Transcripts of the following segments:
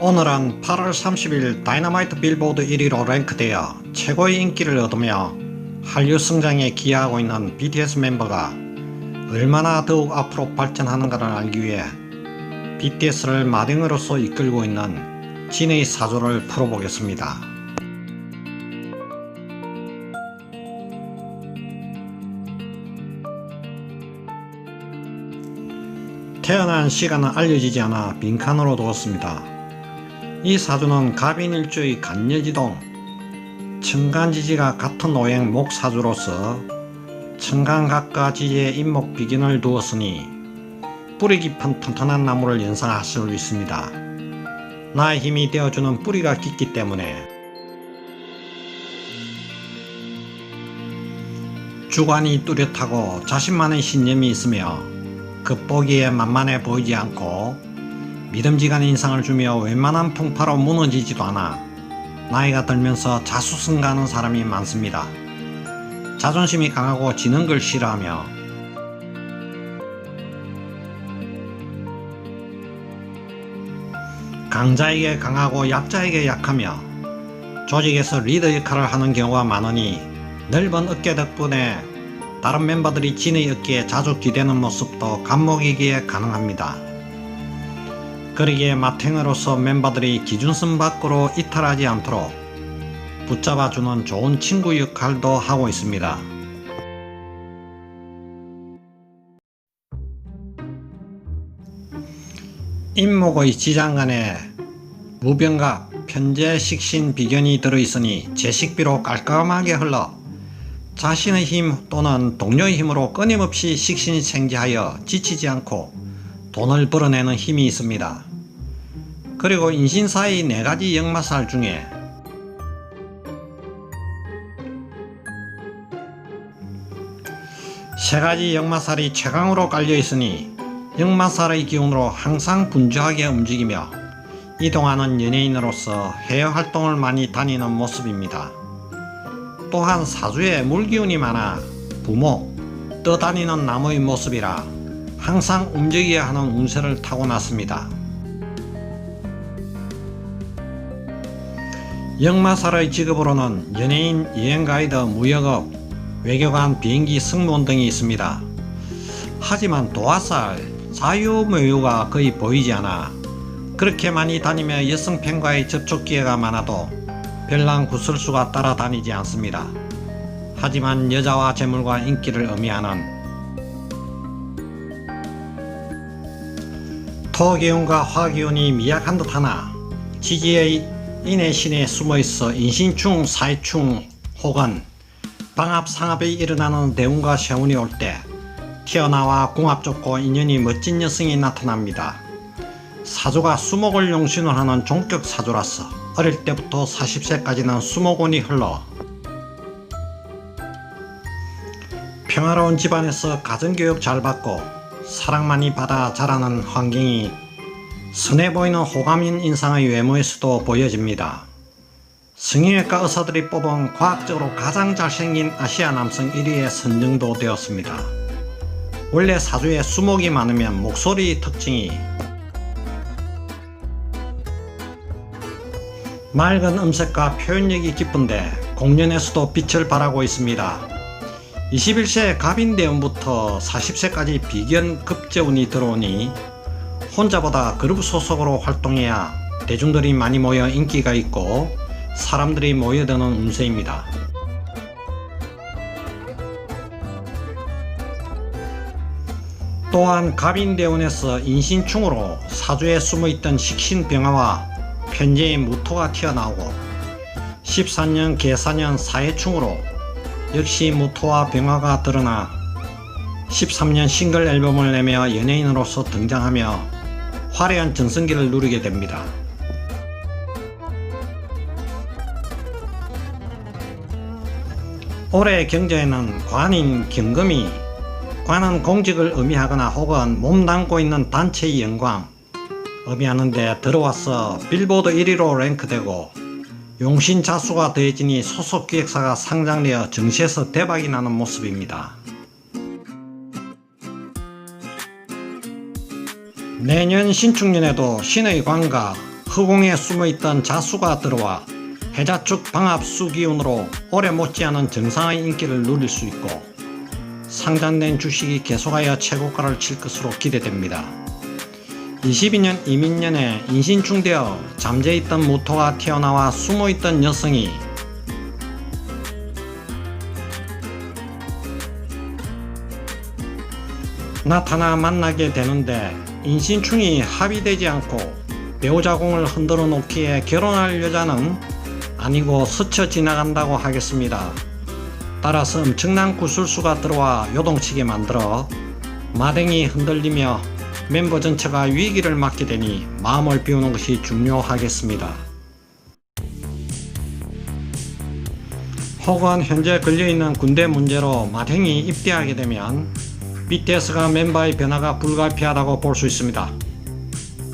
오늘은 8월 30일 다이너마이트 빌보드 1위로 랭크되어 최고의 인기를 얻으며 한류 성장에 기여하고 있는 BTS 멤버가 얼마나 더욱 앞으로 발전하는가를 알기 위해 BTS를 마등으로서 이끌고 있는 진의 사조를 풀어보겠습니다. 태어난 시간은 알려지지 않아 빈칸으로 두었습니다. 이 사주는 갑인일주의 간여지동 청간지지가 같은 오행 목사주로서 청간각과 지지에 인목 비견을 두었으니 뿌리 깊은 튼튼한 나무를 연상할 수 있습니다. 나의 힘이 되어주는 뿌리가 깊기 때문에 주관이 뚜렷하고 자신만의 신념이 있으며 겉보기에 만만해 보이지 않고 믿음직한 인상을 주며 웬만한 풍파로 무너지지도 않아 나이가 들면서 자수성가하는 사람이 많습니다. 자존심이 강하고 지는 걸 싫어하며 강자에게 강하고 약자에게 약하며 조직에서 리더 역할을 하는 경우가 많으니 넓은 어깨 덕분에 다른 멤버들이 진의 어깨에 자주 기대는 모습도 감목이기에 가능합니다. 그러기에 마탱으로서 멤버들이 기준선 밖으로 이탈하지 않도록 붙잡아주는 좋은 친구 역할도 하고 있습니다. 인목의 지장간에 무병각, 편재, 식신, 비견이 들어있으니 제식비로 깔끔하게 흘러 자신의 힘 또는 동료의 힘으로 끊임없이 식신이 생지하여 지치지 않고 돈을 벌어내는 힘이 있습니다. 그리고 인신사의 네 가지 역마살 중에 세 가지 역마살이 최강으로 깔려 있으니 역마살의 기운으로 항상 분주하게 움직이며 이동하는 연예인으로서 해외 활동을 많이 다니는 모습입니다. 또한 사주에 물기운이 많아 부모, 떠다니는 나무의 모습이라 항상 움직여야 하는 운세를 타고났습니다. 역마살의 직업으로는 연예인, 여행 가이드, 무역업, 외교관, 비행기 승무원 등이 있습니다. 하지만 도화살, 자유무유가 거의 보이지 않아 그렇게 많이 다니며 여성 팬과의 접촉 기회가 많아도 별난 구설수가 따라다니지 않습니다. 하지만 여자와 재물과 인기를 의미하는 토기운과 화기운이 미약한 듯 하나 지지의 인해신에 숨어있어 인신충, 사이충 혹은 방합, 상합이 일어나는 대운과 세운이 올 때 튀어나와 궁합 좋고 인연이 멋진 여성이 나타납니다. 사주가 수목을 용신을 하는 종격 사주라서 어릴 때부터 40세까지는 수목운이 흘러 평화로운 집안에서 가정교육 잘 받고 사랑 많이 받아 자라는 환경이 선해 보이는 호감인 인상의 외모에서도 보여집니다. 성형외과 의사들이 뽑은 과학적으로 가장 잘생긴 아시아 남성 1위에 선정도 되었습니다. 원래 사주에 수목이 많으면 목소리 특징이 맑은 음색과 표현력이 깊은데 공연에서도 빛을 발하고 있습니다. 21세 갑인대운부터 40세까지 비견 급제운이 들어오니 혼자보다 그룹 소속으로 활동해야 대중들이 많이 모여 인기가 있고 사람들이 모여드는 운세입니다. 또한 갑인대운에서 인신충으로 사주에 숨어있던 식신병화와 편제의 무토가 튀어나오고 14년 계사년 사해충으로 역시 무토와 병화가 드러나 13년 싱글 앨범을 내며 연예인으로서 등장하며 화려한 전성기를 누리게 됩니다. 올해 경제에는 관인 경금이 관은 공직을 의미하거나 혹은 몸담고 있는 단체의 영광 의미하는데 들어와서 빌보드 1위로 랭크되고 용신 자수가 더해지니 소속 기획사가 상장되어 정시에서 대박이 나는 모습입니다. 내년 신축년에도 신의 관과 허공에 숨어있던 자수가 들어와 해자 축 방압수 기운으로 오래 못지않은 정상의 인기를 누릴 수 있고 상장된 주식이 계속하여 최고가를 칠 것으로 기대됩니다. 22년 이민년에 인신충되어 잠재있던 모토가 튀어나와 숨어있던 여성이 나타나 만나게 되는데 인신충이 합의되지 않고 배우자 공을 흔들어 놓기에 결혼할 여자는 아니고 스쳐 지나간다고 하겠습니다. 따라서 엄청난 구술수가 들어와 요동치게 만들어 마댕이 흔들리며 멤버 전체가 위기를 맞게 되니 마음을 비우는 것이 중요하겠습니다. 혹은 현재 걸려있는 군대 문제로 마댕이 입대하게 되면 BTS가 멤버의 변화가 불가피하다고 볼 수 있습니다.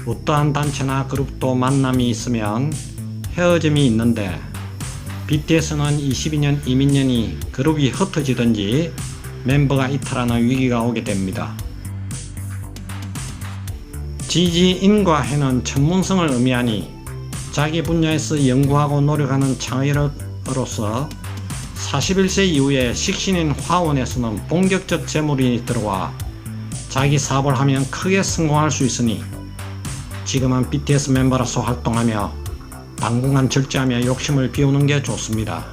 어떠한 단체나 그룹도 만남이 있으면 헤어짐이 있는데 BTS는 22년 이민년이 그룹이 흩어지든지 멤버가 이탈하는 위기가 오게 됩니다. 지지인과 해는 전문성을 의미하니 자기 분야에서 연구하고 노력하는 창의력으로서 41세 이후에 식신인 화원에서는 본격적 재물이 들어와 자기 사업을 하면 크게 성공할 수 있으니 지금은 BTS 멤버로서 활동하며 당분간 절제하며 욕심을 비우는 게 좋습니다.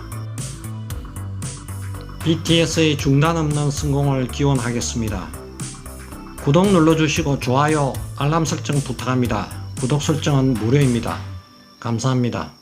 BTS의 중단 없는 성공을 기원하겠습니다. 구독 눌러주시고 좋아요, 알람 설정 부탁합니다. 구독 설정은 무료입니다. 감사합니다.